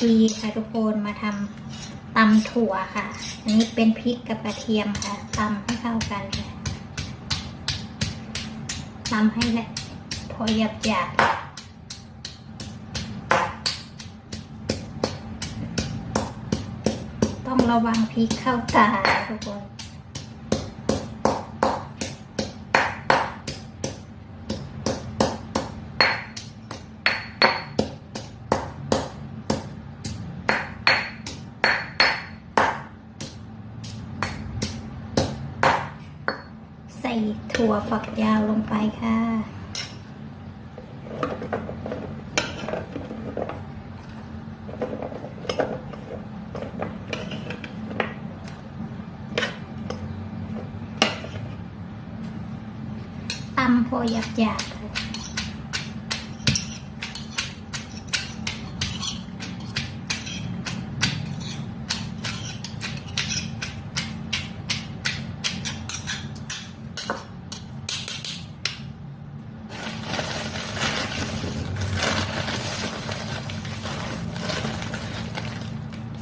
จีค่ะทุกคนมาทำตำถั่วค่ะ อันนี้เป็นพริกกับกระเทียมค่ะตำให้เข้ากันค่ะตำให้ละพอหยาบหยาบต้องระวังพริกเข้าตาทุกคน ส่ถั่วฝักยาวลงไปค่ะ ตำพอหยาบหยาบๆ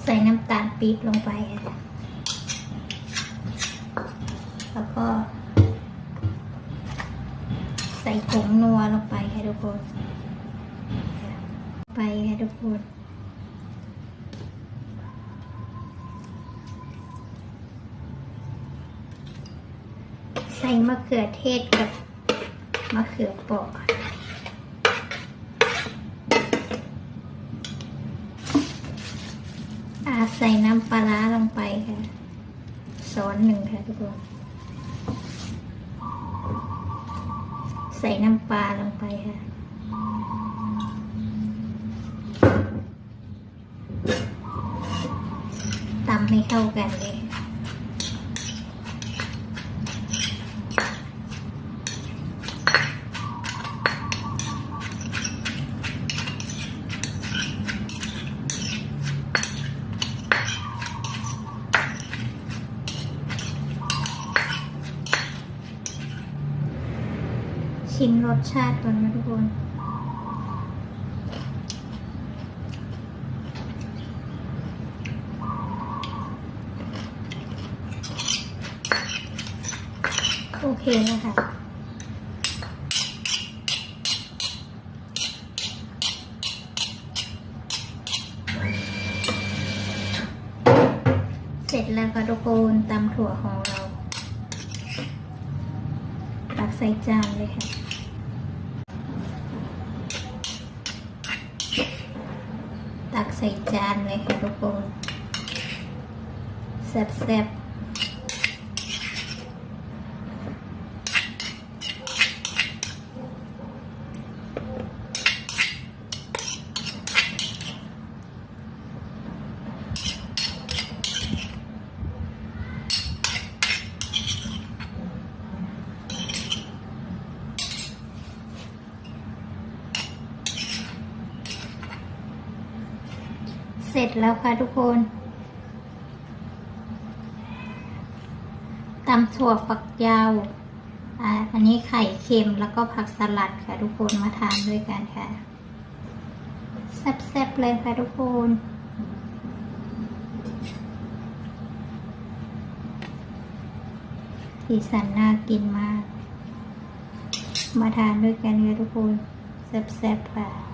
ส่น้ำตาลปี๊บลงไปค่ะแล้วก็ ใส่ผงนัวลงไปค่ะทุกคนไปค่ะทุกคนใส่มะเขือเทศกับมะเขือเปราะ อ่า ใส่น้ำปลาร้าลงไปค่ะ ช้อนหนึ่งค่ะทุกคน ใส่น้ำปลาลงไปค่ะ ตำให้เข้ากันเลย ชิมรสชาติก่อนนะทุกคน โอเคนะคะเสร็จแล้วค่ะทุกคนตำถั่วของเรา ตักใส่จานเลยค่ะ ตักใส่จานเลยค่ะทุกคนแซ่บๆ เสร็จแล้วค่ะทุกคนตำถั่วฝักยาว อันนี้ไข่เค็มแล้วก็ผักสลัดค่ะทุกคนมาทานด้วยกันค่ะ แซ่บๆเลยค่ะทุกคนสีสันน่ากินมาก มาทานด้วยกันเลยทุกคน แซ่บๆค่ะ